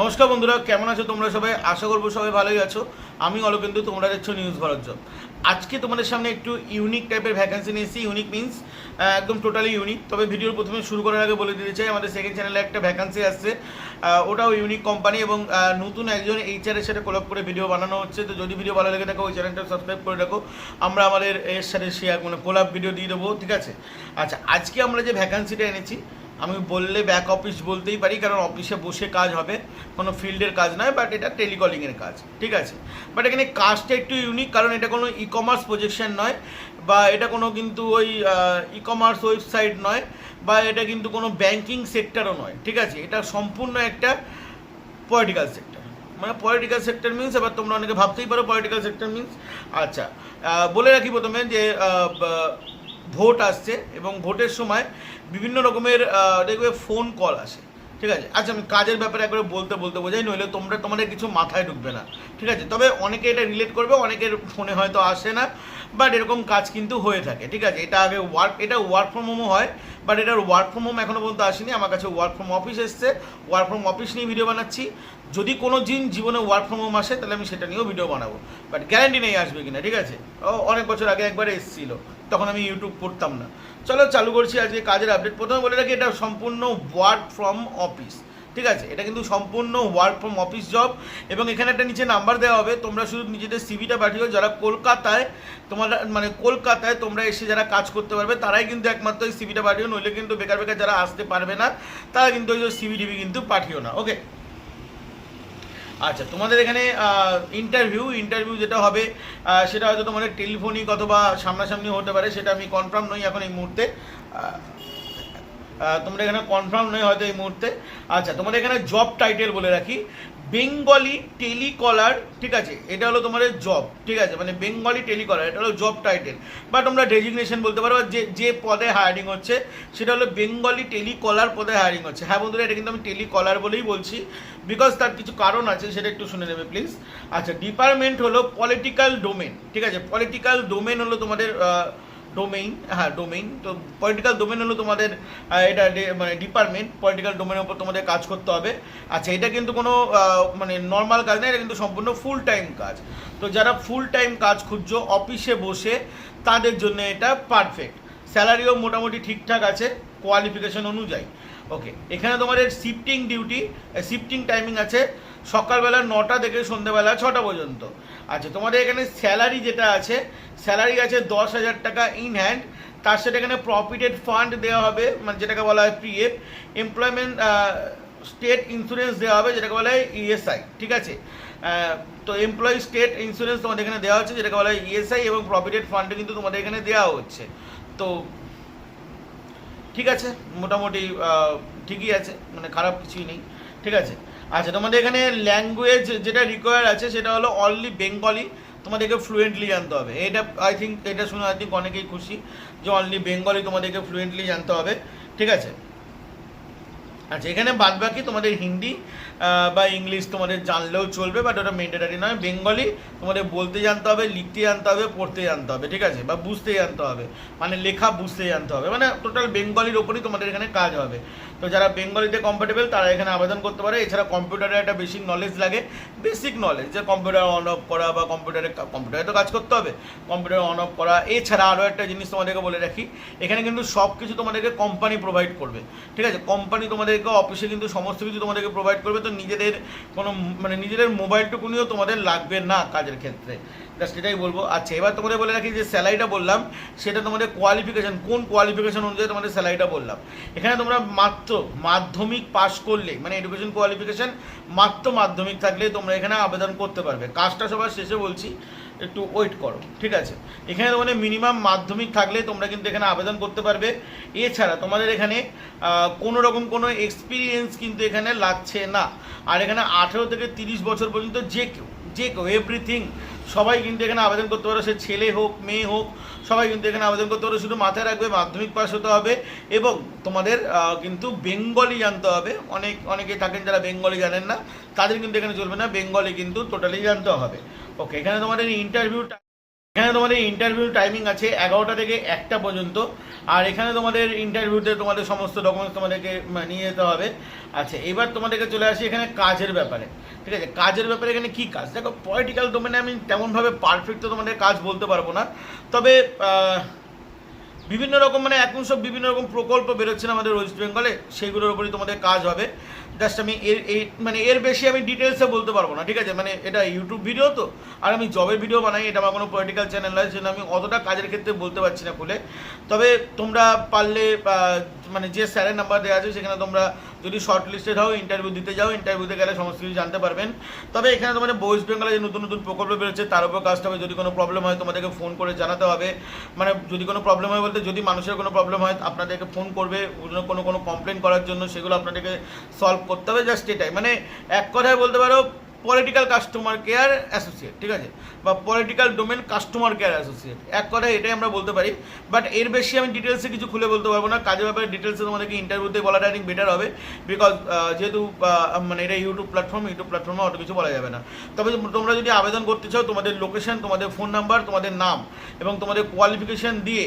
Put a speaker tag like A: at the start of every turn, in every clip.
A: নমস্কার বন্ধুরা, কেমন আছো তোমরা সবাই? আশা করব সবাই ভালোই আছো। আমি অলোকেন্দু তোমরা দেখছ নিউজ ভারত জব আজকে তোমাদের সামনে একটু ইউনিক টাইপের ভ্যাকেন্সি নিয়েছি ইউনিক মিনস একদম টোটালি ইউনিক তবে ভিডিওর প্রথমে শুরু করার আগে বলে দিতে চাই, আমাদের সেকেন্ড চ্যানেলে একটা ভ্যাকেন্সি আসছে। ওটাও ইউনিক কোম্পানি এবং নতুন একজন এইচআর এর সাথে কোলাপ করে ভিডিও বানানো হচ্ছে। তো যদি ভিডিও ভালো লেগে থাকে, ওই চ্যানেলটা সাবস্ক্রাইব করে রাখো। আমরা আমাদের এর সাথে শেয়ার মানে কোলাপ ভিডিও দিয়ে দেবো, ঠিক আছে? আচ্ছা আজকে আমরা যে ভ্যাকেন্সিটা এনেছি আমি বললে ব্যাক অফিস বলতেই পারি, কারণ অফিসে বসে কাজ হবে। কোনো ফিল্ডের কাজ নয় বাট এটা টেলিকলিংয়ের কাজ, ঠিক আছে? বাট এখানে কাজটা একটু ইউনিক কারণ এটা কোনো ই কমার্স প্রজেকশন নয়, বা এটা কোনো কিন্তু ওই ই কমার্স ওয়েবসাইট নয়, বা এটা কিন্তু কোনো ব্যাংকিং সেক্টরও নয়, ঠিক আছে? এটা সম্পূর্ণ একটা পলিটিক্যাল সেক্টর মানে পলিটিক্যাল সেক্টর মিনস এবার তোমরা অনেকে ভাবতেই পারো পলিটিক্যাল সেক্টর মিনস আচ্ছা বলে রাখি প্রথমে যে ভোট আসছে এবং ভোটের সময় বিভিন্ন রকমের দেখবে ফোন কল আসে। ঠিক আছে? আচ্ছা আমি কাজের ব্যাপারে একবারে বলতে বলতে বোঝাই, নইলে তোমরা, তোমাদের কিছু মাথায় ঢুকবে না। ঠিক আছে? তবে অনেকে এটা রিলেট করবে, অনেকের ফোনে হয়তো আসে না বাট এরকম কাজ কিন্তু হয়ে থাকে। ঠিক আছে? এটা আগে ওয়ার্ক এটা ওয়ার্ক ফ্রম হোমও হয় বাট এটার ওয়ার্ক ফ্রম হোম এখনও পর্যন্ত আসেনি। আমার কাছে ওয়ার্ক ফ্রম অফিস এসছে। ওয়ার্ক ফ্রম অফিস নিয়ে ভিডিও বানাচ্ছি। যদি কোনো দিন জীবনে ওয়ার্ক ফ্রম হোম আসে, তাহলে আমি সেটা নিয়েও ভিডিও বানাবো। বাট গ্যারান্টি নেই আসবে কিনা, ঠিক আছে? অনেক বছর আগে একবার এসেছিল। তখন আমি ইউটিউব পড়তাম না। চলো চালু করছি আজকে কাজের আপডেট প্রথমে বলে রাখি, এটা সম্পূর্ণ ওয়ার্ক ফ্রম অফিস ঠিক আছে? এটা কিন্তু সম্পূর্ণ ওয়ার্ক ফ্রম অফিস জব এবং এখানে একটা নিচে নাম্বার দেওয়া হবে। তোমরা শুধু নিজেদের সিভিটা পাঠিও যারা কলকাতায় তোমার মানে কলকাতায় তোমরা এসে যারা কাজ করতে পারবে, তারাই কিন্তু একমাত্র এই সিভিটা পাঠিও নইলে কিন্তু বেকার বেকার যারা আসতে পারবে না, তারা কিন্তু ওই সিভি টিভি কিন্তু পাঠিও না। ওকে আচ্ছা তোমাদের এখানে ইন্টারভিউ ইন্টারভিউ যেটা হবে সেটা হয়তো তোমাদের টেলিফোনিক অথবা সামনাসামনি হতে পারে, সেটা আমি কনফার্ম নই এখন এই মুহূর্তে। তোমরা এখানে কনফার্ম নয় হয়তো এই মুহূর্তে। আচ্ছা তোমাদের এখানে জব টাইটেল বলে রাখি। বেঙ্গলি টেলিকলার, ঠিক আছে, এটা হলো তোমাদের জব ঠিক আছে মানে বেঙ্গলি টেলিকলার, এটা হলো জব টাইটেল বা তোমরা ডেজিগনেশন বলতে পারো, যে যে পদে হায়ারিং হচ্ছে, সেটা হলো বেঙ্গলি টেলিকলার পদে হায়ারিং হচ্ছে। হ্যাঁ বন্ধুরা, এটা কিন্তু আমি টেলিকলার বলেই বলছি বিকজ তার কিছু কারণ আছে, সেটা একটু শুনে নেবে প্লিজ আচ্ছা ডিপার্টমেন্ট হলো পলিটিক্যাল ডোমেন ঠিক আছে পলিটিক্যাল ডোমেন হলো তোমাদের ডোমেইন হ্যাঁ ডোমেইন তো পলিটিক্যাল ডোমেন হলো তোমাদের এটা মানে ডিপার্টমেন্ট পলিটিক্যাল ডোমেনের উপর তোমাদের কাজ করতে হবে। আচ্ছা এটা কিন্তু কোনো মানে নর্মাল কাজ না, এটা কিন্তু সম্পূর্ণ ফুল টাইম কাজ। তো যারা ফুল টাইম কাজ খুঁজছো অফিসে বসে, তাদের জন্য এটা পারফেক্ট স্যালারিও মোটামুটি ঠিকঠাক আছে কোয়ালিফিকেশন অনুযায়ী। ওকে এখানে তোমাদের শিফটিং ডিউটি শিফটিং টাইমিং আছে, সকালবেলা নটা থেকে সন্ধ্যেবেলা ছটা পর্যন্ত। আচ্ছা তোমাদের এখানে স্যালারি যেটা আছে স্যালারি আছে দশ হাজার টাকা ইন হ্যান্ড তার সাথে এখানে প্রফিটেড ফান্ড দেওয়া হবে মানে যেটাকে বলা হয় পিএফ এমপ্লয়মেন্ট স্টেট ইন্স্যুরেন্স দেওয়া হবে, যেটাকে বলা হয় ইএসআই ঠিক আছে? তো এমপ্লয়ি স্টেট ইন্স্যুরেন্স তোমাদের এখানে দেওয়া হচ্ছে, যেটাকে বলা হয় ইএসআই এবং প্রফিটেড ফান্ডে কিন্তু তোমাদের এখানে দেওয়া হচ্ছে। তো ঠিক আছে, মোটামুটি ঠিকই আছে মানে খারাপ কিছুই নেই, ঠিক আছে? আচ্ছা তোমাদের এখানে ল্যাঙ্গুয়েজ যেটা রিকোয়ার আছে, সেটা হলো অনলি বেঙ্গলি তোমাদেরকে ফ্লুয়েন্টলি জানতে হবে। এটা আই থিঙ্ক এটা শুনে আই থিঙ্ক অনেকেই খুশি যে অনলি বেঙ্গলি তোমাদেরকে ফ্লুয়েন্টলি জানতে হবে। ঠিক আছে? আচ্ছা এখানে বাদ বাকি তোমাদের হিন্দি বা ইংলিশ তোমাদের জানলেও চলবে বাট ওটা মেন্ডেটারি নয়। বেঙ্গলি তোমাদের বলতে জানতে হবে, লিখতে জানতে হবে, পড়তে জানতে হবে, ঠিক আছে? বা বুঝতে জানতে হবে। মানে লেখা বুঝতে জানতে হবে। মানে টোটাল বেঙ্গলির ওপরই তোমাদের এখানে কাজ হবে। তো যারা বেঙ্গলিতে কম্ফর্টেবল তারা এখানে আবেদন করতে পারে। এছাড়া কম্পিউটারের একটা বেসিক নলেজ লাগে। বেসিক নলেজ যে কম্পিউটার অন অফ করা বা কম্পিউটারে কম্পিউটারে তো কাজ করতে হবে। কম্পিউটার অন অফ করা। এছাড়া আরও একটা জিনিস তোমাদেরকে বলে রাখি। এখানে কিন্তু সব কিছু তোমাদেরকে কোম্পানি প্রোভাইড করবে। ঠিক আছে? কোম্পানি তোমাদেরকে অফিসে কিন্তু সমস্ত কিছু তোমাদেরকে প্রোভাইড করবে, তো নিজেদের কোনো মানে নিজেদের মোবাইলটুকুনিও তোমাদের লাগবে না কাজের ক্ষেত্রে। জাস্ট এটাই বলব। আচ্ছা এবার তোমাদের বলে রাখি যে স্যালারিটা বললাম, সেটা তোমাদের কোয়ালিফিকেশন কোন কোয়ালিফিকেশন অনুযায়ী তোমাদের স্যালারিটা বললাম। এখানে তোমরা মাত্র মাধ্যমিক পাশ করলে মানে এডুকেশন কোয়ালিফিকেশন মাত্র মাধ্যমিক থাকলে তোমরা এখানে আবেদন করতে পারবে। কাজটা সবার শেষে বলছি একটু ওয়েট করো, ঠিক আছে? এখানে তোমাদের মিনিমাম মাধ্যমিক থাকলে তোমরা কিন্তু এখানে আবেদন করতে পারবে। এছাড়া তোমাদের এখানে কোনো রকম কোনো এক্সপিরিয়েন্স কিন্তু এখানে লাগছে না। আর এখানে আঠেরো থেকে তিরিশ বছর পর্যন্ত যে কেউ যে কেউ এভরিথিং সবাই কিন্তু এখানে আবেদন করতে পারো, সে ছেলে হোক, মেয়ে হোক, সবাই কিন্তু এখানে আবেদন করতে পারো, শুধু মাথায় রাখবে, মাধ্যমিক পাস হতে হবে এবং তোমাদের কিন্তু বেঙ্গলি জানতে হবে। অনেক অনেকে থাকেন যারা বেঙ্গলি জানেন না, তাদের কিন্তু এখানে চলবে না, বেঙ্গলি কিন্তু টোটালি জানতে হবে। ওকে এখানে তোমাদের ইন্টারভিউ এখানে তোমাদের ইন্টারভিউ টাইমিং আছে এগারোটা থেকে একটা পর্যন্ত। আর এখানে তোমাদের ইন্টারভিউতে তোমাদের সমস্ত ডকুমেন্টস তোমাদেরকে নিয়ে যেতে হবে। আচ্ছা এবার তোমাদেরকে চলে আসি এখানে কাজের ব্যাপারে। ঠিক আছে? কাজের ব্যাপারে এখানে কি কাজ? দেখো পলিটিক্যাল ডোমেনে আমি তেমনভাবে পারফেক্ট তো তোমাদের কাজ বলতে পারব না। তবে বিভিন্ন রকম মানে এখন সব বিভিন্ন রকম প্রকল্প বেরোচ্ছে আমাদের ওয়েস্ট বেঙ্গলে সেইগুলোর উপরই তোমাদের কাজ হবে। জাস্ট আমি এর এই মানে এর বেশি আমি ডিটেলসে বলতে পারব না, ঠিক আছে? মানে এটা ইউটিউব ভিডিও তো, আর আমি জবের ভিডিও বানাই, এটা আমার কোনো পলিটিক্যাল চ্যানেল নয়, সেজন্য আমি অতটা কাজের ক্ষেত্রে বলতে পারছি না খুলে। তবে তোমরা পারলে মানে যে স্যারের নাম্বার দেওয়া আছে, সেখানে তোমরা যদি শর্ট লিস্টেড হও ইন্টারভিউ দিতে যাও ইন্টারভিউতে গেলে সমস্ত কিছু জানতে পারবেন। তবে এখানে তোমাদের ওয়েস্ট বেঙ্গলে যে নতুন নতুন প্রকল্প বেরোচ্ছে, তার উপর কাজটা হবে। যদি কোনো প্রবলেম হয়, তোমাদেরকে ফোন করে জানাতে হবে। মানে যদি কোনো প্রবলেম হয় বলতে, যদি মানুষের কোনো প্রবলেম হয়, আপনাদেরকে ফোন করবে কোনো কোনো কমপ্লেন করার জন্য, সেগুলো আপনাদেরকে সলভ করতে হবে। জাস্ট এটাই। মানে এক কথায় বলতে পারো পলিটিক্যাল কাস্টমার কেয়ার অ্যাসোসিয়েট ঠিক আছে? বা political domain customer care associate এক কথায় এটাই আমরা বলতে পারি। বাট এর বেশি আমি ডিটেলসে কিছু খুলে বলতে পারব না। কাজের ব্যাপারে ডিটেলসে তোমাদেরকে ইন্টারভিউতে বলাটা আই বেটার হবে। বিকজ যেহেতু মানে এটা ইউটিউব প্ল্যাটফর্ম ইউটিউব প্ল্যাটফর্মে অত কিছু বলা যাবে না। তবে তোমরা যদি আবেদন করতে চাও, তোমাদের লোকেশন তোমাদের ফোন নাম্বার তোমাদের নাম এবং তোমাদের কোয়ালিফিকেশন দিয়ে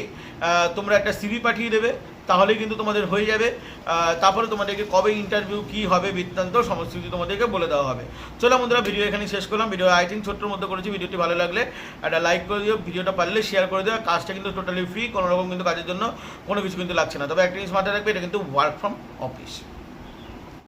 A: তোমরা একটা সিভি পাঠিয়ে দেবে। তাহলে কিন্তু তোমাদের হয়ে যাবে। তারপরে তোমাদেরকে কবে ইন্টারভিউ কি হবে, বৃত্তান্ত, সমস্ত কিছু তোমাদেরকে বলে দেওয়া হবে। চলো বন্ধুরা ভিডিও এখানে শেষ করলাম। ভিডিও আই থিঙ্ক ছোট্টর মধ্যে করেছি ভিডিওটি ভালো লাগলে একটা লাইক করে দিও ভিডিওটা পারলে শেয়ার করে দিও কাজটা কিন্তু টোটালি ফ্রি কোনো রকম কিন্তু কাজের জন্য কোনো কিছু কিন্তু লাগছে না। তবে একটা জিনিস মাথায় রাখবে, এটা কিন্তু ওয়ার্ক ফ্রম অফিস